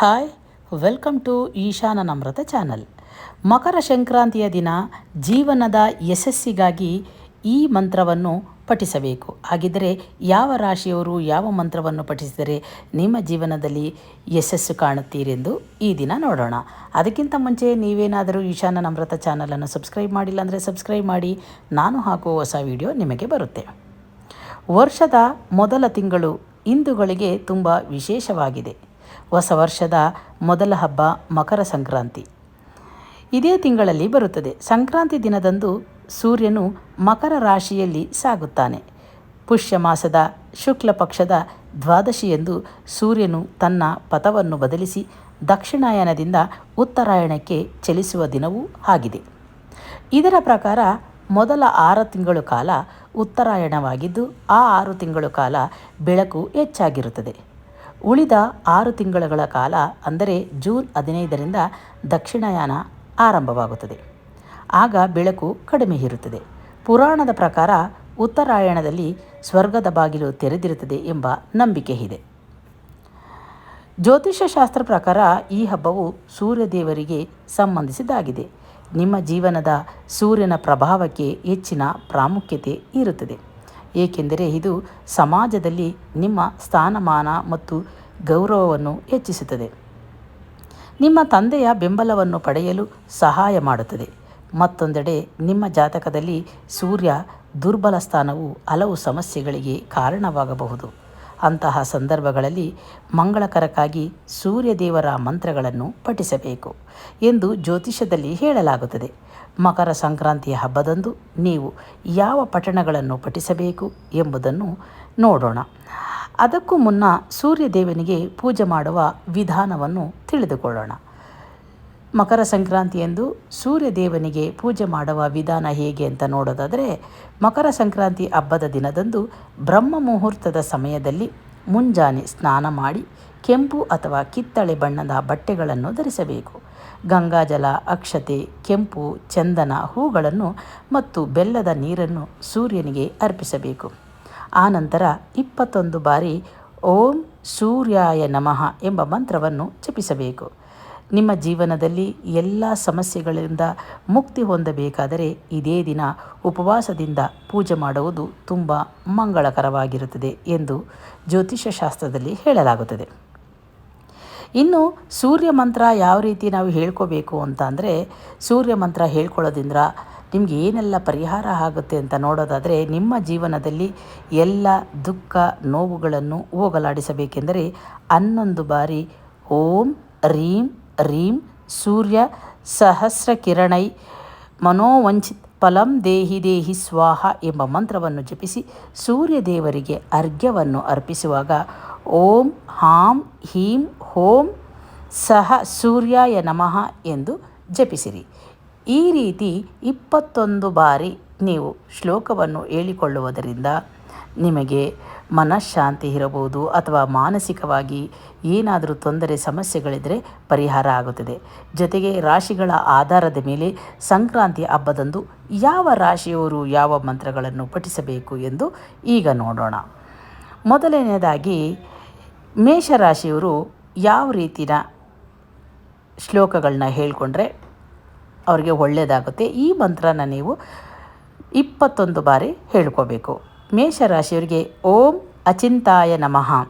Hi, welcome to Ishana Namrata channel. ಮಕರ ಸಂಕ್ರಾಂತಿಯ ದಿನ ಜೀವನದ ಯಶಸ್ಸಿಗಾಗಿ ಈ ಮಂತ್ರವನ್ನು ಪಠಿಸಬೇಕು. ಹಾಗಿದ್ದರೆ ಯಾವ ರಾಶಿಯವರು ಯಾವ ಮಂತ್ರವನ್ನು ಪಠಿಸಿದರೆ ನಿಮ್ಮ ಜೀವನದಲ್ಲಿ ಯಶಸ್ಸು ಕಾಣುತ್ತೀರೆಂದು ಈ ದಿನ ನೋಡೋಣ. ಅದಕ್ಕಿಂತ ಮುಂಚೆ ನೀವೇನಾದರೂ ಈಶಾನ ನಮ್ರತ ಚಾನಲನ್ನು ಸಬ್ಸ್ಕ್ರೈಬ್ ಮಾಡಿಲ್ಲ ಅಂದರೆ ಸಬ್ಸ್ಕ್ರೈಬ್ ಮಾಡಿ, ನಾನು ಹಾಕುವ ಹೊಸ ವಿಡಿಯೋ ನಿಮಗೆ ಬರುತ್ತೆ. ವರ್ಷದ ಮೊದಲ ತಿಂಗಳು ಹಿಂದೂಗಳಿಗೆ ತುಂಬ ವಿಶೇಷವಾಗಿದೆ. ಹೊಸ ವರ್ಷದ ಮೊದಲ ಹಬ್ಬ ಮಕರ ಸಂಕ್ರಾಂತಿ. ಇದೇ ತಿಂಗಳಲ್ಲಿ ಬರುತ್ತದೆ. ಸಂಕ್ರಾಂತಿ ದಿನದಂದು ಸೂರ್ಯನು ಮಕರ ರಾಶಿಯಲ್ಲಿ ಸಾಗುತ್ತಾನೆ. ಪುಷ್ಯ ಮಾಸದ ಶುಕ್ಲ ಪಕ್ಷದ ದ್ವಾದಶಿಯೆಂದು ಸೂರ್ಯನು ತನ್ನ ಪಥವನ್ನು ಬದಲಿಸಿ ದಕ್ಷಿಣಾಯನದಿಂದ ಉತ್ತರಾಯಣಕ್ಕೆ ಚಲಿಸುವ ದಿನವೂ ಆಗಿದೆ. ಇದರ ಪ್ರಕಾರ ಮೊದಲ ಆರು ತಿಂಗಳು ಕಾಲ ಉತ್ತರಾಯಣವಾಗಿದ್ದು, ಆ ಆರು ತಿಂಗಳು ಕಾಲ ಬೆಳಕು ಹೆಚ್ಚಾಗಿರುತ್ತದೆ. ಉಳಿದ ಆರು ತಿಂಗಳುಗಳ ಕಾಲ, ಅಂದರೆ ಜೂನ್ ಹದಿನೈದರಿಂದ ದಕ್ಷಿಣಾಯನ ಆರಂಭವಾಗುತ್ತದೆ. ಆಗ ಬೆಳಕು ಕಡಿಮೆ ಇರುತ್ತದೆ. ಪುರಾಣದ ಪ್ರಕಾರ ಉತ್ತರಾಯಣದಲ್ಲಿ ಸ್ವರ್ಗದ ಬಾಗಿಲು ತೆರೆದಿರುತ್ತದೆ ಎಂಬ ನಂಬಿಕೆ ಇದೆ. ಜ್ಯೋತಿಷ್ಯ ಶಾಸ್ತ್ರ ಪ್ರಕಾರ ಈ ಹಬ್ಬವು ಸೂರ್ಯದೇವರಿಗೆ ಸಂಬಂಧಿಸಿದ್ದಾಗಿದೆ. ನಿಮ್ಮ ಜೀವನದ ಸೂರ್ಯನ ಪ್ರಭಾವಕ್ಕೆ ಹೆಚ್ಚಿನ ಪ್ರಾಮುಖ್ಯತೆ ಇರುತ್ತದೆ. ಏಕೆಂದರೆ ಇದು ಸಮಾಜದಲ್ಲಿ ನಿಮ್ಮ ಸ್ಥಾನಮಾನ ಮತ್ತು ಗೌರವವನ್ನು ಹೆಚ್ಚಿಸುತ್ತದೆ. ನಿಮ್ಮ ತಂದೆಯ ಬೆಂಬಲವನ್ನು ಪಡೆಯಲು ಸಹಾಯ ಮಾಡುತ್ತದೆ. ಮತ್ತೊಂದೆಡೆ, ನಿಮ್ಮ ಜಾತಕದಲ್ಲಿ ಸೂರ್ಯ ದುರ್ಬಲ ಸ್ಥಾನವು ಹಲವು ಸಮಸ್ಯೆಗಳಿಗೆ ಕಾರಣವಾಗಬಹುದು. ಅಂತಹ ಸಂದರ್ಭಗಳಲ್ಲಿ ಮಂಗಳಕರಕ್ಕಾಗಿ ಸೂರ್ಯದೇವರ ಮಂತ್ರಗಳನ್ನು ಪಠಿಸಬೇಕು ಎಂದು ಜ್ಯೋತಿಷದಲ್ಲಿ ಹೇಳಲಾಗುತ್ತದೆ. ಮಕರ ಸಂಕ್ರಾಂತಿಯ ಹಬ್ಬದಂದು ನೀವು ಯಾವ ಪಠಣಗಳನ್ನು ಪಠಿಸಬೇಕು ಎಂಬುದನ್ನು ನೋಡೋಣ. ಅದಕ್ಕೂ ಮುನ್ನ ಸೂರ್ಯದೇವನಿಗೆ ಪೂಜೆ ಮಾಡುವ ವಿಧಾನವನ್ನು ತಿಳಿದುಕೊಳ್ಳೋಣ. ಮಕರ ಸಂಕ್ರಾಂತಿಯಂದು ಸೂರ್ಯದೇವನಿಗೆ ಪೂಜೆ ಮಾಡುವ ವಿಧಾನ ಹೇಗೆ ಅಂತ ನೋಡೋದಾದರೆ, ಮಕರ ಸಂಕ್ರಾಂತಿ ಹಬ್ಬದ ದಿನದಂದು ಬ್ರಹ್ಮ ಮುಹೂರ್ತದ ಸಮಯದಲ್ಲಿ ಮುಂಜಾನೆ ಸ್ನಾನ ಮಾಡಿ ಕೆಂಪು ಅಥವಾ ಕಿತ್ತಳೆ ಬಣ್ಣದ ಬಟ್ಟೆಗಳನ್ನು ಧರಿಸಬೇಕು. ಗಂಗಾಜಲ, ಅಕ್ಷತೆ, ಕೆಂಪು, ಚಂದನ ಹೂಗಳನ್ನು ಮತ್ತು ಬೆಲ್ಲದ ನೀರನ್ನು ಸೂರ್ಯನಿಗೆ ಅರ್ಪಿಸಬೇಕು. ಆನಂತರ ಇಪ್ಪತ್ತೊಂದು ಬಾರಿ ಓಂ ಸೂರ್ಯಾಯ ನಮಃ ಎಂಬ ಮಂತ್ರವನ್ನು ಜಪಿಸಬೇಕು. ನಿಮ್ಮ ಜೀವನದಲ್ಲಿ ಎಲ್ಲ ಸಮಸ್ಯೆಗಳಿಂದ ಮುಕ್ತಿ ಹೊಂದಬೇಕಾದರೆ ಇದೇ ದಿನ ಉಪವಾಸದಿಂದ ಪೂಜೆ ಮಾಡುವುದು ತುಂಬ ಮಂಗಳಕರವಾಗಿರುತ್ತದೆ ಎಂದು ಜ್ಯೋತಿಷ್ಯಶಾಸ್ತ್ರದಲ್ಲಿ ಹೇಳಲಾಗುತ್ತದೆ. ಇನ್ನು ಸೂರ್ಯ ಮಂತ್ರ ಯಾವ ರೀತಿ ನಾವು ಹೇಳ್ಕೋಬೇಕು ಅಂತ ಅಂದರೆ ಸೂರ್ಯ ಮಂತ್ರ ಹೇಳ್ಕೊಳ್ಳೋದ್ರಿಂದ ನಿಮಗೆ ಏನೆಲ್ಲ ಪರಿಹಾರ ಆಗುತ್ತೆ ಅಂತ ನೋಡೋದಾದರೆ ನಿಮ್ಮ ಜೀವನದಲ್ಲಿ ಎಲ್ಲ ದುಃಖ ನೋವುಗಳನ್ನು ಹೋಗಲಾಡಿಸಬೇಕೆಂದರೆ ಹನ್ನೊಂದು ಬಾರಿ ಓಂ, ರೀಂ ರೀಂ ಸೂರ್ಯ ಸಹಸ್ರ ಕಿರಣೈ ಮನೋವಂಚಿತ್ ಫಲಂ ದೇಹಿ ದೇಹಿ ಸ್ವಾಹ ಎಂಬ ಮಂತ್ರವನ್ನು ಜಪಿಸಿ ಸೂರ್ಯದೇವರಿಗೆ ಅರ್ಘ್ಯವನ್ನು ಅರ್ಪಿಸುವಾಗ ಓಂ ಹಾಂ ಹೀಂ ಹೋಂ ಸಹ ಸೂರ್ಯಾಯ ನಮಃ ಎಂದು ಜಪಿಸಿರಿ. ಈ ರೀತಿ ಇಪ್ಪತ್ತೊಂದು ಬಾರಿ ನೀವು ಶ್ಲೋಕವನ್ನು ಹೇಳಿಕೊಳ್ಳುವುದರಿಂದ ನಿಮಗೆ ಮನಃಶಾಂತಿ ಇರಬಹುದು ಅಥವಾ ಮಾನಸಿಕವಾಗಿ ಏನಾದರೂ ತೊಂದರೆ ಸಮಸ್ಯೆಗಳಿದ್ದರೆ ಪರಿಹಾರ ಆಗುತ್ತದೆ. ಜೊತೆಗೆ ರಾಶಿಗಳ ಆಧಾರದ ಮೇಲೆ ಸಂಕ್ರಾಂತಿ ಹಬ್ಬದಂದು ಯಾವ ರಾಶಿಯವರು ಯಾವ ಮಂತ್ರಗಳನ್ನು ಪಠಿಸಬೇಕು ಎಂದು ಈಗ ನೋಡೋಣ. ಮೊದಲನೆಯದಾಗಿ, ಮೇಷರಾಶಿಯವರು ಯಾವ ರೀತಿಯ ಶ್ಲೋಕಗಳನ್ನ ಹೇಳಿಕೊಂಡ್ರೆ ಅವರಿಗೆ ಒಳ್ಳೆಯದಾಗುತ್ತೆ ಈ ಮಂತ್ರನ ನೀವು ಇಪ್ಪತ್ತೊಂದು ಬಾರಿ ಹೇಳ್ಕೋಬೇಕು. ಮೇಷರಾಶಿಯವರಿಗೆ ಓಂ ಅಚಿಂತಾಯ ನಮಃ.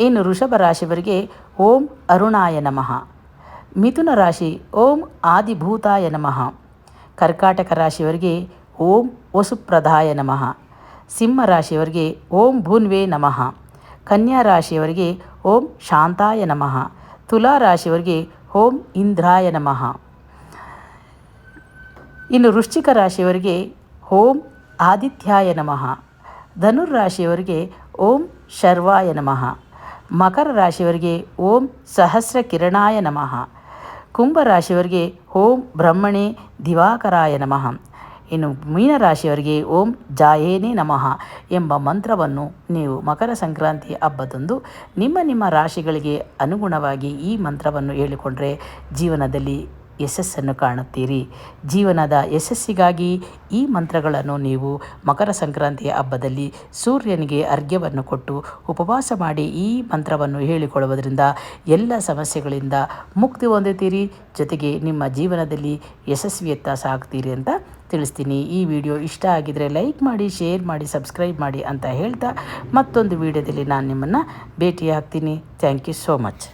ಇನ್ನು ವೃಷಭ ರಾಶಿಯವರಿಗೆ ಓಂ ಅರುಣಾಯ ನಮಃ. ಮಿಥುನ ರಾಶಿ ಓಂ ಆದಿಭೂತಾಯ ನಮಃ. ಕರ್ಕಾಟಕ ರಾಶಿಯವರಿಗೆ ಓಂ ವಸುಪ್ರದಾಯ ನಮಃ. ಸಿಂಹ ರಾಶಿಯವರಿಗೆ ಓಂ ಭೂನ್ವೇ ನಮಃ. ಕನ್ಯಾ ರಾಶಿಯವರಿಗೆ ಓಂ ಶಾಂತಾಯ ನಮಃ. ತುಲಾ ರಾಶಿಯವರಿಗೆ ಓಂ ಇಂದ್ರಾಯ ನಮಃ. ಇನ್ನು ವೃಶ್ಚಿಕ ರಾಶಿಯವರಿಗೆ ಓಂ ಆದಿತ್ಯಾಯ ನಮಃ. ಧನುರ್ ರಾಶಿಯವರಿಗೆ ಓಂ ಶರ್ವಾಯ ನಮಃ. ಮಕರ ರಾಶಿಯವರಿಗೆ ಓಂ ಸಹಸ್ರ ಕಿರಣಾಯ ನಮಃ. ಕುಂಭ ರಾಶಿಯವರಿಗೆ ಓಂ ಬ್ರಹ್ಮಣೆ ದಿವಾಕರಾಯ ನಮಃ. ಇನ್ನು ಮೀನರಾಶಿಯವರಿಗೆ ಓಂ ಜಾಯೇನೇ ನಮಃ ಎಂಬ ಮಂತ್ರವನ್ನು ನೀವು ಮಕರ ಸಂಕ್ರಾಂತಿ ಹಬ್ಬದಂದು ನಿಮ್ಮ ನಿಮ್ಮ ರಾಶಿಗಳಿಗೆ ಅನುಗುಣವಾಗಿ ಈ ಮಂತ್ರವನ್ನು ಹೇಳಿಕೊಂಡರೆ ಜೀವನದಲ್ಲಿ ಯಶಸ್ಸನ್ನು ಕಾಣುತ್ತೀರಿ. ಜೀವನದ ಯಶಸ್ಸಿಗಾಗಿ ಈ ಮಂತ್ರಗಳನ್ನು ನೀವು ಮಕರ ಸಂಕ್ರಾಂತಿಯ ಹಬ್ಬದಲ್ಲಿ ಸೂರ್ಯನಿಗೆ ಅರ್ಘ್ಯವನ್ನು ಕೊಟ್ಟು ಉಪವಾಸ ಮಾಡಿ ಈ ಮಂತ್ರವನ್ನು ಹೇಳಿಕೊಳ್ಳುವುದರಿಂದ ಎಲ್ಲ ಸಮಸ್ಯೆಗಳಿಂದ ಮುಕ್ತಿ ಹೊಂದುತ್ತೀರಿ. ಜೊತೆಗೆ ನಿಮ್ಮ ಜೀವನದಲ್ಲಿ ಯಶಸ್ವಿಯತ್ತ ಸಾಗ್ತೀರಿ ಅಂತ ತಿಳಿಸ್ತೀನಿ. ಈ ವಿಡಿಯೋ ಇಷ್ಟ ಆಗಿದರೆ ಲೈಕ್ ಮಾಡಿ, ಶೇರ್ ಮಾಡಿ, ಸಬ್ಸ್ಕ್ರೈಬ್ ಮಾಡಿ ಅಂತ ಹೇಳ್ತಾ ಮತ್ತೊಂದು ವಿಡಿಯೋದಲ್ಲಿ ನಾನು ನಿಮ್ಮನ್ನು ಭೇಟಿ ಆಗ್ತೀನಿ ಥ್ಯಾಂಕ್ ಯು ಸೋ ಮಚ್.